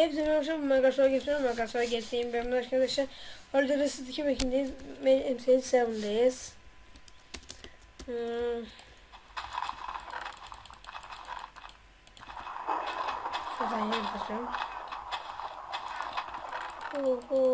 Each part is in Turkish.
Hepsi merhaba arkadaşlar. Megashow getiriyorum. Megashow getireyim. Ben arkadaşlar. Orada Resit 2 mekindeyiz. MCL 7'deyiz. Hmm. Şuradan yer basıyorum. Oho.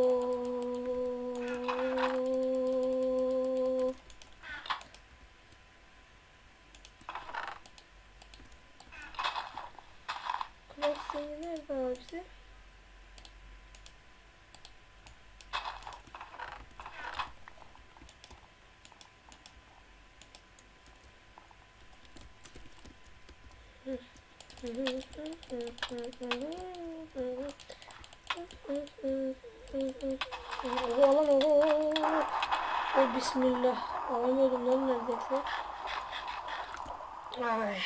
Aman ooo. Oy bismillah. Alamıyordum lan neredeyse. Ay.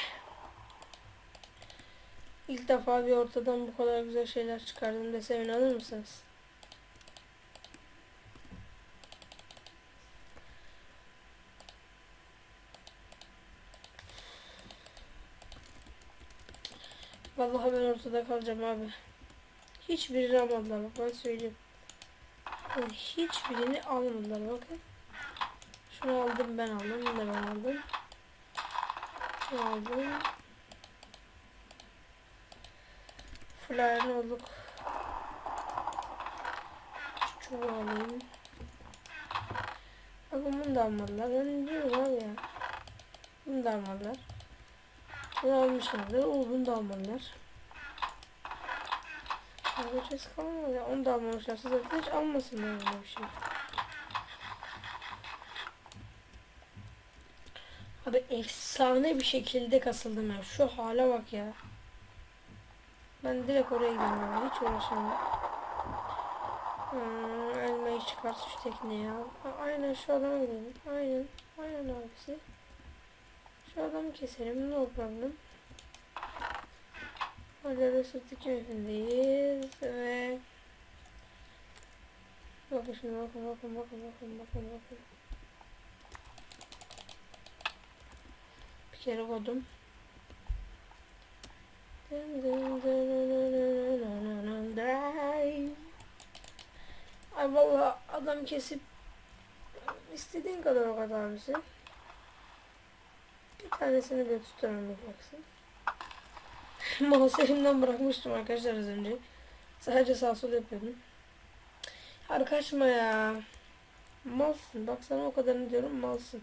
İlk defa bir ortadan bu kadar güzel şeyler çıkardım desem inanır mısınız? Vallahi ben ortada kalacağım abi. Hiçbirini almadılar bak ben söyleyeyim. Yani hiçbirini almadılar bakın. Şunu aldım ben aldım. Bunu da ben aldım. Şunu aldım. Flyer'ını olduk. Çubuğu alayım. Bakın bunu da almadılar. Ben diyorum ya. Bunu da almadılar. Bunu almışlardı. O bunu da almadılar. Alacağız kalmadı. ya. Onu da almamışlarsa zaten hiç almasınlar öyle bir şey. Abi efsane bir şekilde kasıldım ya. Şu hale bak ya. Ben direkt oraya gidiyorum. Hiç uğraşamam. Hmm, elmayı çıkart şu tekneye ya. Aynen şu adama gidelim. Aynen. Aynen abisi. Şu adamı keselim. No problem. Orada da sırtı keyfindeyiz ve bakın şimdi bakın bakın bakın bakın bakın bakın bir kere day. Ay valla adam kesip istediğin kadar o kadar abisi. Bir tanesini böyle tutturamayacaksın. Mouse elimden bırakmıştım arkadaşlar az önce. Sadece sağ sol yapıyordum. Hadi kaçma ya. Malsın. Bak sana o kadarını diyorum malsın.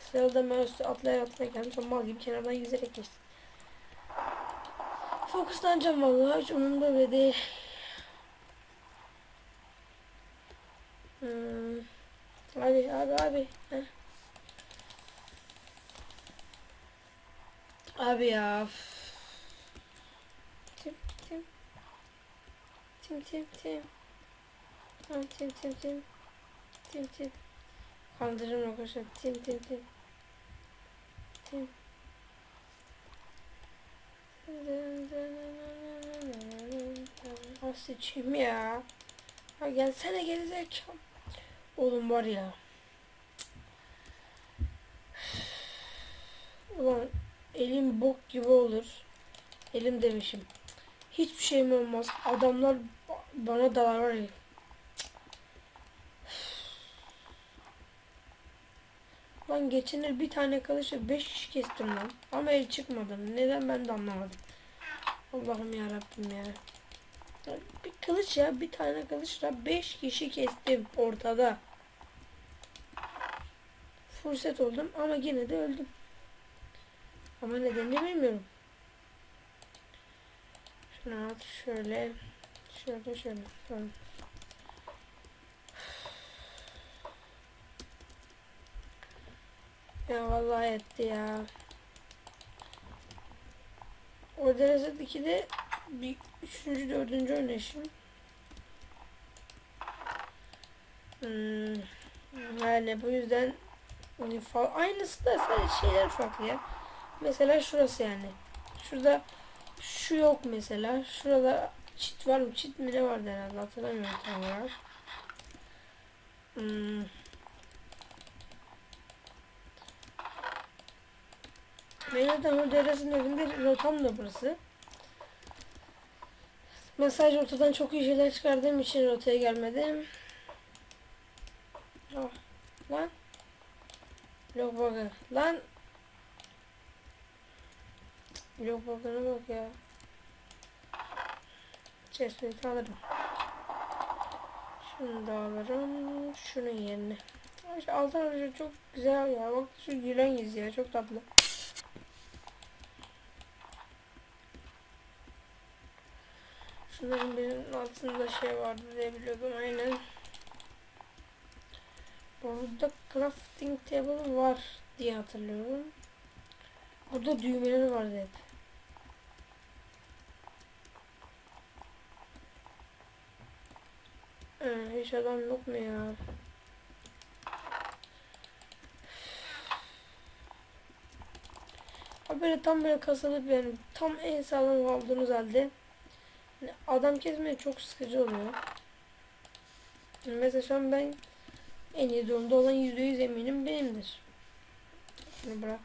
Sırada ben üstü atlaya atlaya geldim. Sonra mal gibi kenardan yüzerek geçtim. Fokuslanacağım vallahi hiç umurumda bile değil. Hmm. Abi abi abi. Abi ya. Tim tim. Tim tim tim. Tamam tim tim tim. Tim tim. Kandırırım arkadaşlar. Tim tim tim. Tim. Nasıl içeyim ya? Ha gelsene gerizekalı. Oğlum var ya. Ulan elim bok gibi olur. Elim demişim. Hiçbir şeyim olmaz. Adamlar ba- bana dalar var ya. Lan geçen yıl bir tane kılıçla 5 kişi kestim lan. Ama el çıkmadı. Neden ben de anlamadım. Allah'ım ya Rabbim ya. Bir kılıç ya bir tane kılıçla 5 kişi kestim ortada. Fırsat oldum ama yine de öldüm. Ama nedenini bilmiyorum. Şunu at şöyle. Şöyle şöyle. Tamam. Ya vallahi etti ya. O derece 2'de bir üçüncü, dördüncü oynayışım. Hmm. Yani bu yüzden hani aynısı da sadece şeyler farklı ya. Mesela şurası yani. Şurada şu yok mesela. Şurada çit var mı? Çit mi ne vardı herhalde hatırlamıyorum tam olarak. Hmm. Ben zaten o deresinin evinde rotam da burası. Ben sadece ortadan çok iyi şeyler çıkardığım için rotaya gelmedim. Oh. Lan. Blok bug'ı. Lan. Blok bug'ına bak ya. Chestplate'i alırım. Şunu da alırım. Şunun yerine. Altın çok güzel ya. Bak şu gülen yüz ya. Çok tatlı. Şunların birinin altında şey vardı diye biliyordum. Aynen. Burada crafting table var diye hatırlıyorum. Burada düğmeleri vardı hep. Ee, hiç adam yok mu ya? Böyle tam böyle kasılıp yani tam en sağlam olduğunuz halde adam kesmeye çok sıkıcı oluyor. Mesela şu an ben en iyi durumda olan %100 eminim benimdir. Şunu bırak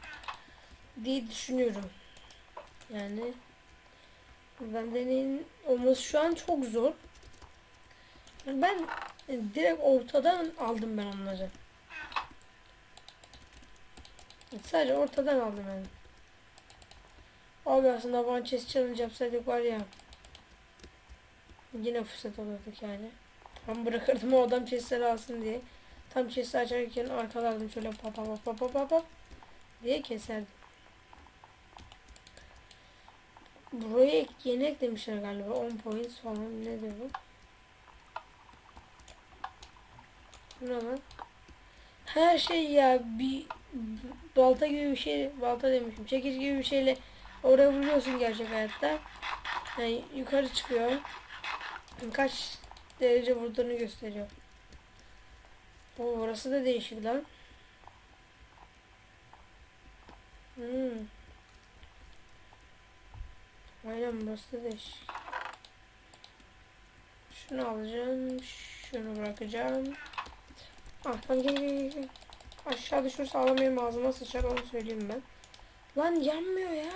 diye düşünüyorum. Yani ben deneyin olması şu an çok zor. Ben direkt ortadan aldım ben onları. Sadece ortadan aldım yani. Abi aslında one chest challenge yapsaydık var ya. Yine fırsat olurduk yani. Tam bırakırdım o adam chestleri alsın diye. Tam chest'i açarken arkalardım şöyle pa pa pa pa pa pa pa diye keserdim. Buraya yeni eklemişler galiba 10 points falan ne diyor bu? Bu lan? Her şey ya bir balta gibi bir şey, balta demişim, çekiç gibi bir şeyle oraya vuruyorsun gerçek hayatta. Yani yukarı çıkıyor. Kaç derece vurduğunu gösteriyor. O orası da değişik lan. Hmm. Aynen burası da değişik. Şunu alacağım. Şunu bırakacağım. Ah tamam gel gel gel. Aşağı düşürse alamayayım ağzıma sıçar onu söyleyeyim ben. Lan yanmıyor ya.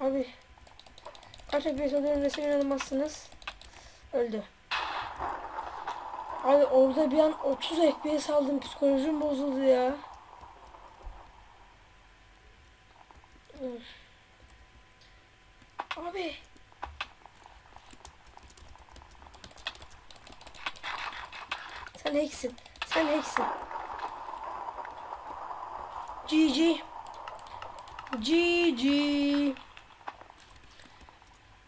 Abi kaç FPS alıyorum desem inanamazsınız. Öldü. Abi orada bir an 30 FPS aldım. Psikolojim bozuldu ya. Abi. Sen eksin. Sen eksin. GG. GG.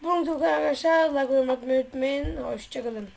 Bunu arkadaşlar like olmayı unutmayın. Hoşçakalın.